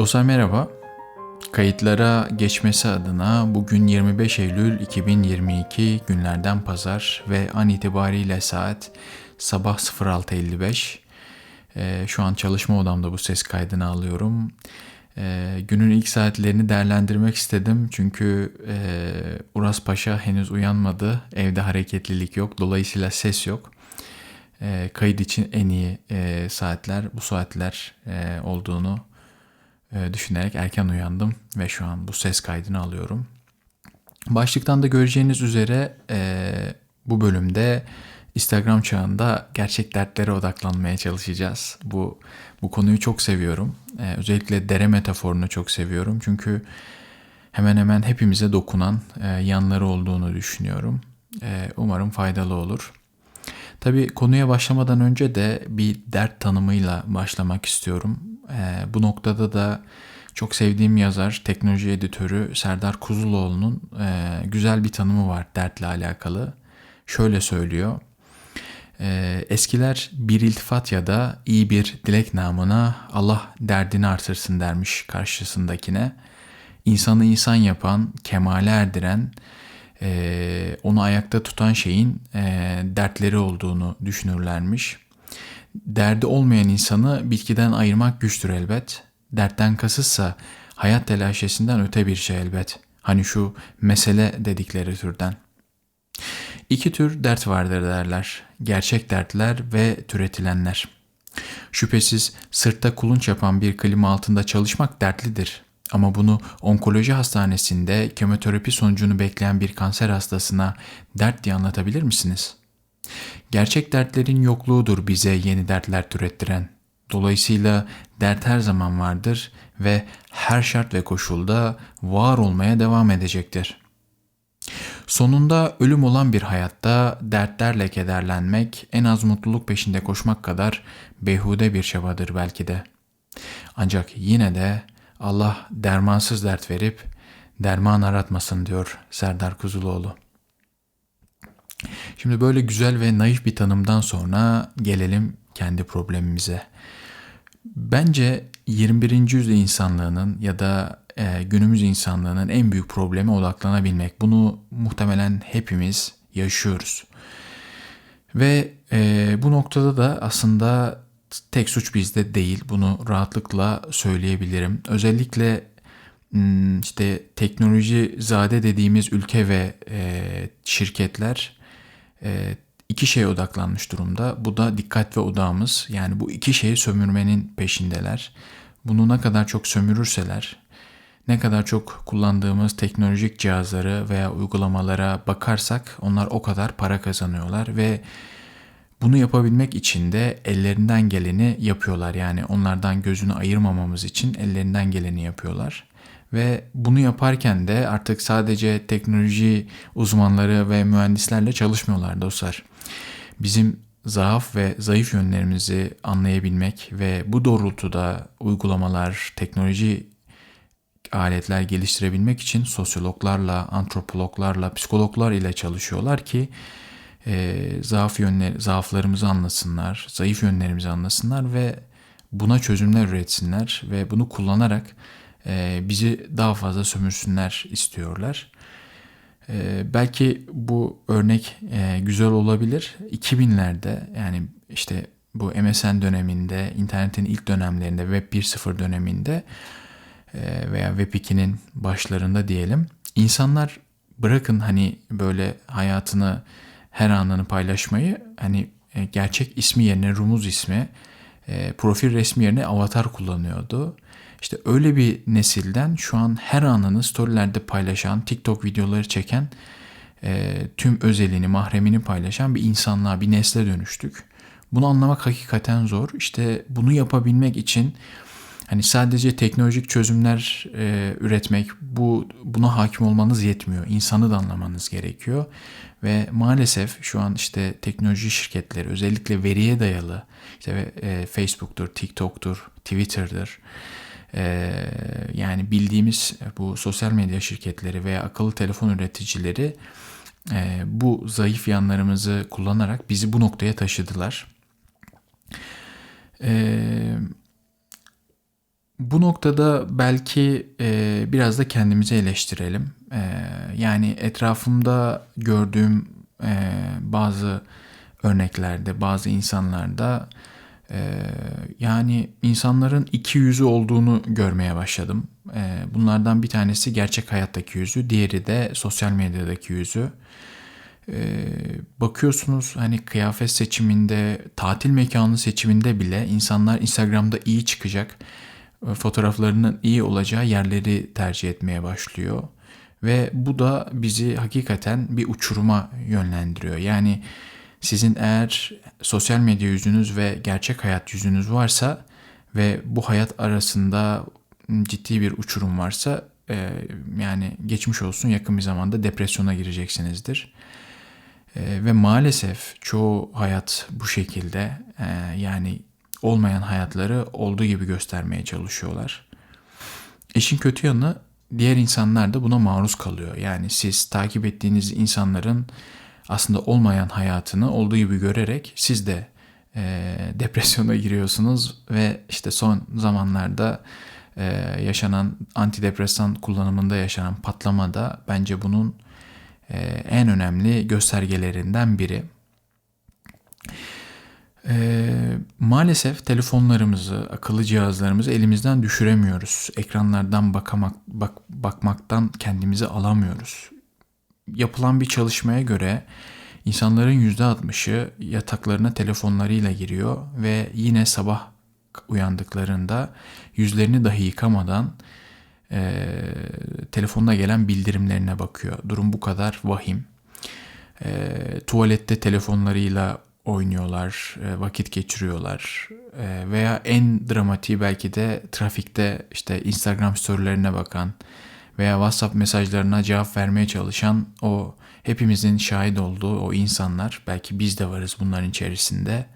Dostlar merhaba. Kayıtlara geçmesi adına bugün 25 Eylül 2022 günlerden pazar ve an itibariyle saat sabah 06.55. Ee, şu an çalışma odamda bu ses kaydını alıyorum. Ee, günün ilk saatlerini değerlendirmek istedim çünkü e, Uras Paşa henüz uyanmadı. Evde hareketlilik yok. Dolayısıyla ses yok. Ee, kayıt için en iyi e, saatler bu saatler e, olduğunu e, düşünerek erken uyandım ve şu an bu ses kaydını alıyorum. Başlıktan da göreceğiniz üzere e, bu bölümde Instagram çağında gerçek dertlere odaklanmaya çalışacağız. Bu bu konuyu çok seviyorum. E, özellikle dere metaforunu çok seviyorum. Çünkü hemen hemen hepimize dokunan e, yanları olduğunu düşünüyorum. E, umarım faydalı olur. Tabii konuya başlamadan önce de bir dert tanımıyla başlamak istiyorum. Ee, bu noktada da çok sevdiğim yazar, teknoloji editörü Serdar Kuzuloğlu'nun e, güzel bir tanımı var dertle alakalı. Şöyle söylüyor. E, eskiler bir iltifat ya da iyi bir dilek namına Allah derdini artırsın dermiş karşısındakine. İnsanı insan yapan, kemale erdiren, e, onu ayakta tutan şeyin e, dertleri olduğunu düşünürlermiş. Derdi olmayan insanı bitkiden ayırmak güçtür elbet. Dertten kasıtsa hayat telaşesinden öte bir şey elbet. Hani şu mesele dedikleri türden. İki tür dert vardır derler. Gerçek dertler ve türetilenler. Şüphesiz sırtta kulunç yapan bir klima altında çalışmak dertlidir. Ama bunu onkoloji hastanesinde kemoterapi sonucunu bekleyen bir kanser hastasına dert diye anlatabilir misiniz? Gerçek dertlerin yokluğudur bize yeni dertler türettiren. Dolayısıyla dert her zaman vardır ve her şart ve koşulda var olmaya devam edecektir. Sonunda ölüm olan bir hayatta dertlerle kederlenmek en az mutluluk peşinde koşmak kadar behude bir çabadır belki de. Ancak yine de Allah dermansız dert verip derman aratmasın diyor Serdar Kuzuloğlu. Şimdi böyle güzel ve naif bir tanımdan sonra gelelim kendi problemimize. Bence 21. yüzyıl insanlığının ya da e, günümüz insanlığının en büyük problemi odaklanabilmek. Bunu muhtemelen hepimiz yaşıyoruz. Ve e, bu noktada da aslında tek suç bizde değil. Bunu rahatlıkla söyleyebilirim. Özellikle işte teknoloji zade dediğimiz ülke ve e, şirketler iki şeye odaklanmış durumda. Bu da dikkat ve odağımız. Yani bu iki şeyi sömürmenin peşindeler. Bunu ne kadar çok sömürürseler, ne kadar çok kullandığımız teknolojik cihazları veya uygulamalara bakarsak onlar o kadar para kazanıyorlar ve bunu yapabilmek için de ellerinden geleni yapıyorlar. Yani onlardan gözünü ayırmamamız için ellerinden geleni yapıyorlar. Ve bunu yaparken de artık sadece teknoloji uzmanları ve mühendislerle çalışmıyorlar dostlar. Bizim zaaf ve zayıf yönlerimizi anlayabilmek ve bu doğrultuda uygulamalar, teknoloji aletler geliştirebilmek için sosyologlarla, antropologlarla, psikologlar ile çalışıyorlar ki e, zaaf yönler, zaaflarımızı anlasınlar, zayıf yönlerimizi anlasınlar ve buna çözümler üretsinler ve bunu kullanarak bizi daha fazla sömürsünler istiyorlar. E, belki bu örnek e, güzel olabilir. 2000'lerde yani işte bu MSN döneminde, internetin ilk dönemlerinde, Web 1.0 döneminde e, veya Web 2'nin başlarında diyelim. insanlar bırakın hani böyle hayatını her anını paylaşmayı hani e, gerçek ismi yerine rumuz ismi, profil resmi yerine avatar kullanıyordu. İşte öyle bir nesilden şu an her anını storylerde paylaşan, TikTok videoları çeken, e, tüm özelini, mahremini paylaşan bir insanlığa, bir nesle dönüştük. Bunu anlamak hakikaten zor. İşte bunu yapabilmek için hani sadece teknolojik çözümler e, üretmek, bu buna hakim olmanız yetmiyor. İnsanı da anlamanız gerekiyor. Ve maalesef şu an işte teknoloji şirketleri özellikle veriye dayalı işte e, Facebook'tur, TikTok'tur, Twitter'dır ee, yani bildiğimiz bu sosyal medya şirketleri veya akıllı telefon üreticileri e, bu zayıf yanlarımızı kullanarak bizi bu noktaya taşıdılar. Ee, bu noktada belki e, biraz da kendimizi eleştirelim. E, yani etrafımda gördüğüm e, bazı örneklerde, bazı insanlarda e, yani insanların iki yüzü olduğunu görmeye başladım. E, bunlardan bir tanesi gerçek hayattaki yüzü, diğeri de sosyal medyadaki yüzü. E, bakıyorsunuz hani kıyafet seçiminde, tatil mekanı seçiminde bile insanlar Instagram'da iyi çıkacak fotoğraflarının iyi olacağı yerleri tercih etmeye başlıyor. Ve bu da bizi hakikaten bir uçuruma yönlendiriyor. Yani sizin eğer sosyal medya yüzünüz ve gerçek hayat yüzünüz varsa ve bu hayat arasında ciddi bir uçurum varsa e, yani geçmiş olsun yakın bir zamanda depresyona gireceksinizdir. E, ve maalesef çoğu hayat bu şekilde e, yani olmayan hayatları olduğu gibi göstermeye çalışıyorlar. İşin kötü yanı diğer insanlar da buna maruz kalıyor. Yani siz takip ettiğiniz insanların aslında olmayan hayatını olduğu gibi görerek siz de e, depresyona giriyorsunuz ve işte son zamanlarda e, yaşanan antidepresan kullanımında yaşanan patlama da bence bunun e, en önemli göstergelerinden biri. E, maalesef telefonlarımızı, akıllı cihazlarımızı elimizden düşüremiyoruz. Ekranlardan bakamak, bak, bakmaktan kendimizi alamıyoruz. Yapılan bir çalışmaya göre insanların %60'ı yataklarına telefonlarıyla giriyor ve yine sabah uyandıklarında yüzlerini dahi yıkamadan e, telefonuna gelen bildirimlerine bakıyor. Durum bu kadar vahim. E, tuvalette telefonlarıyla oynuyorlar, e, vakit geçiriyorlar e, veya en dramatiği belki de trafikte işte Instagram storylerine bakan veya WhatsApp mesajlarına cevap vermeye çalışan o hepimizin şahit olduğu o insanlar belki biz de varız bunların içerisinde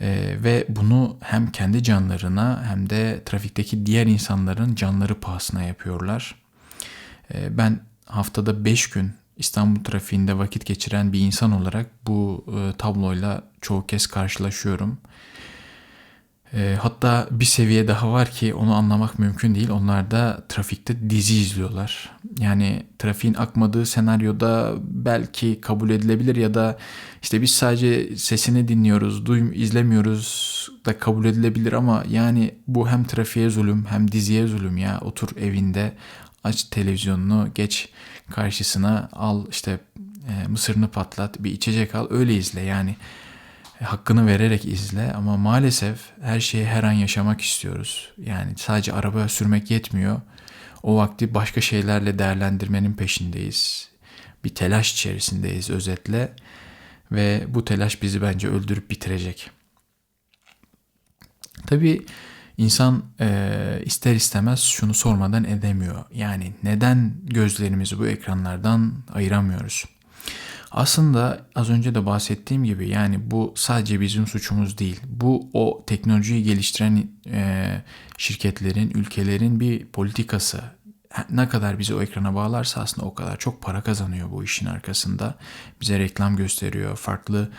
e, ve bunu hem kendi canlarına hem de trafikteki diğer insanların canları pahasına yapıyorlar. ben haftada 5 gün İstanbul trafiğinde vakit geçiren bir insan olarak bu e, tabloyla çoğu kez karşılaşıyorum. E, hatta bir seviye daha var ki onu anlamak mümkün değil. Onlar da trafikte dizi izliyorlar. Yani trafiğin akmadığı senaryoda belki kabul edilebilir ya da işte biz sadece sesini dinliyoruz, duyum izlemiyoruz da kabul edilebilir ama yani bu hem trafiğe zulüm hem diziye zulüm ya. Otur evinde aç televizyonunu geç karşısına al işte e, mısırını patlat bir içecek al öyle izle yani hakkını vererek izle ama maalesef her şeyi her an yaşamak istiyoruz. Yani sadece araba sürmek yetmiyor. O vakti başka şeylerle değerlendirmenin peşindeyiz. Bir telaş içerisindeyiz özetle ve bu telaş bizi bence öldürüp bitirecek. Tabii İnsan e, ister istemez şunu sormadan edemiyor. Yani neden gözlerimizi bu ekranlardan ayıramıyoruz? Aslında az önce de bahsettiğim gibi yani bu sadece bizim suçumuz değil. Bu o teknolojiyi geliştiren e, şirketlerin, ülkelerin bir politikası. Ne kadar bizi o ekrana bağlarsa aslında o kadar çok para kazanıyor bu işin arkasında. Bize reklam gösteriyor, farklı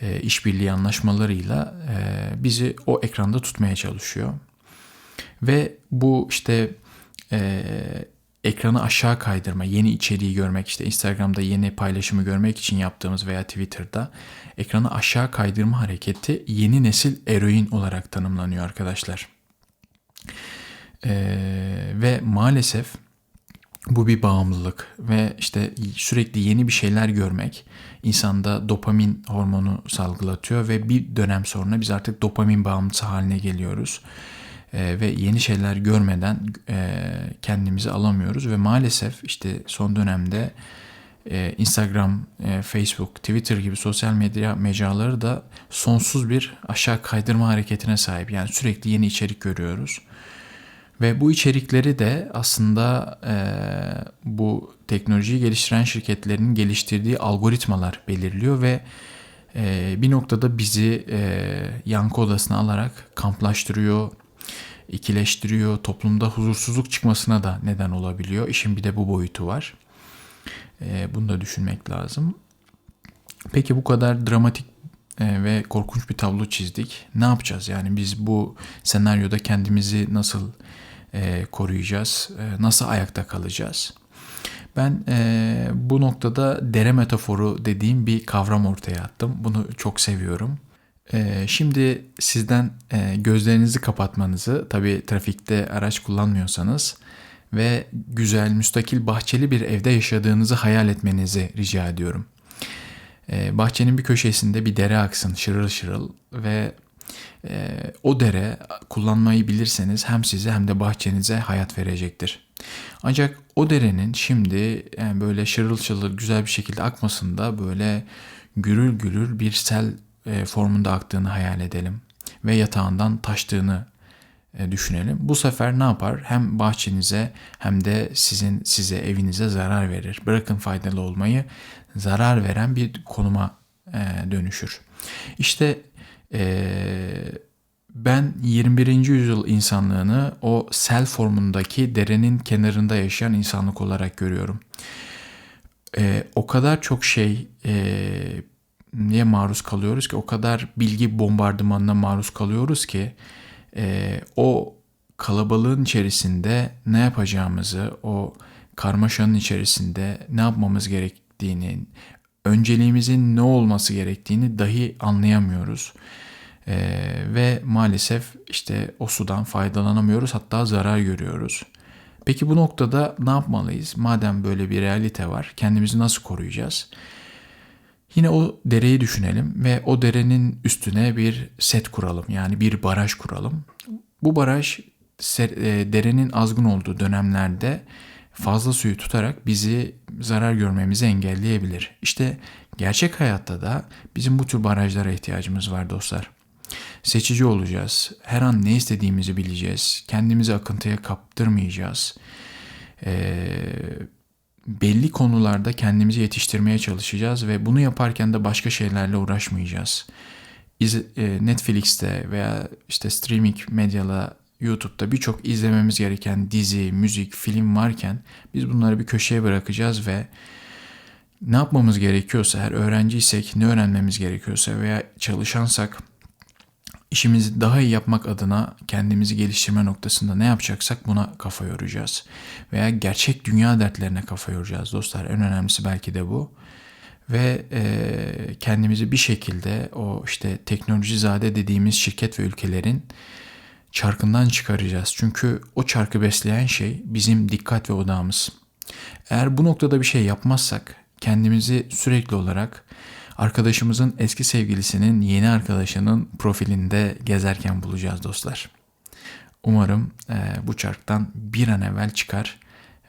e, işbirliği anlaşmalarıyla e, bizi o ekranda tutmaya çalışıyor. Ve bu işte e, ekranı aşağı kaydırma, yeni içeriği görmek, işte Instagram'da yeni paylaşımı görmek için yaptığımız veya Twitter'da ekranı aşağı kaydırma hareketi yeni nesil eroin olarak tanımlanıyor arkadaşlar. Ee, ve maalesef bu bir bağımlılık ve işte sürekli yeni bir şeyler görmek insanda dopamin hormonu salgılatıyor ve bir dönem sonra biz artık dopamin bağımlısı haline geliyoruz. Ee, ve yeni şeyler görmeden e, kendimizi alamıyoruz ve maalesef işte son dönemde e, Instagram, e, Facebook, Twitter gibi sosyal medya mecraları da sonsuz bir aşağı kaydırma hareketine sahip. Yani sürekli yeni içerik görüyoruz. Ve bu içerikleri de aslında bu teknolojiyi geliştiren şirketlerin geliştirdiği algoritmalar belirliyor ve bir noktada bizi e, yankı odasına alarak kamplaştırıyor, ikileştiriyor, toplumda huzursuzluk çıkmasına da neden olabiliyor. İşin bir de bu boyutu var. E, bunu da düşünmek lazım. Peki bu kadar dramatik e, ve korkunç bir tablo çizdik. Ne yapacağız? Yani biz bu senaryoda kendimizi nasıl e, koruyacağız? E, nasıl ayakta kalacağız? Ben bu noktada dere metaforu dediğim bir kavram ortaya attım. Bunu çok seviyorum. E, şimdi sizden e, gözlerinizi kapatmanızı, tabii trafikte araç kullanmıyorsanız ve güzel, müstakil, bahçeli bir evde yaşadığınızı hayal etmenizi rica ediyorum. E, bahçenin bir köşesinde bir dere aksın şırıl şırıl ve e, o dere kullanmayı bilirseniz hem size hem de bahçenize hayat verecektir. Ancak o derenin şimdi böyle şırıl şırıl güzel bir şekilde akmasında böyle gürül gürül bir sel e, formunda aktığını hayal edelim ve yatağından taştığını e, düşünelim. Bu sefer ne yapar? Hem bahçenize hem de sizin size evinize zarar verir. Bırakın faydalı olmayı zarar veren bir konuma e, dönüşür. İşte ben 21. yüzyıl insanlığını o sel formundaki derenin kenarında yaşayan insanlık olarak görüyorum. o kadar çok şey niye maruz kalıyoruz ki o kadar bilgi bombardımanına maruz kalıyoruz ki e, o kalabalığın içerisinde ne yapacağımızı, o karmaşanın içerisinde ne yapmamız gerektiğini, önceliğimizin ne olması gerektiğini dahi anlayamıyoruz. Ee, ve maalesef işte o sudan faydalanamıyoruz hatta zarar görüyoruz. Peki bu noktada ne yapmalıyız? Madem böyle bir realite var kendimizi nasıl koruyacağız? Yine o dereyi düşünelim ve o derenin üstüne bir set kuralım. Yani bir baraj kuralım. Bu baraj e, derenin azgın olduğu dönemlerde fazla suyu tutarak bizi zarar görmemizi engelleyebilir. İşte gerçek hayatta da bizim bu tür barajlara ihtiyacımız var dostlar. Seçici olacağız. Her an ne istediğimizi bileceğiz. Kendimizi akıntıya kaptırmayacağız. Ee, belli konularda kendimizi yetiştirmeye çalışacağız ve bunu yaparken de başka şeylerle uğraşmayacağız. E, Netflix'te veya işte streaming medyala YouTube'da birçok izlememiz gereken dizi, müzik, film varken biz bunları bir köşeye bırakacağız ve ne yapmamız gerekiyorsa, eğer öğrenciysek ne öğrenmemiz gerekiyorsa veya çalışansak işimizi daha iyi yapmak adına kendimizi geliştirme noktasında ne yapacaksak buna kafa yoracağız. Veya gerçek dünya dertlerine kafa yoracağız dostlar. En önemlisi belki de bu. Ve e, kendimizi bir şekilde o işte teknoloji zade dediğimiz şirket ve ülkelerin çarkından çıkaracağız. Çünkü o çarkı besleyen şey bizim dikkat ve odağımız. Eğer bu noktada bir şey yapmazsak kendimizi sürekli olarak arkadaşımızın eski sevgilisinin yeni arkadaşının profilinde gezerken bulacağız dostlar. Umarım e, bu çarktan bir an evvel çıkar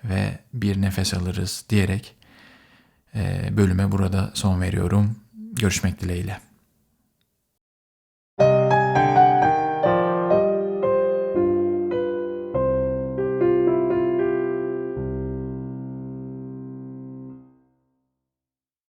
ve bir nefes alırız diyerek e, bölüme burada son veriyorum. Görüşmek dileğiyle.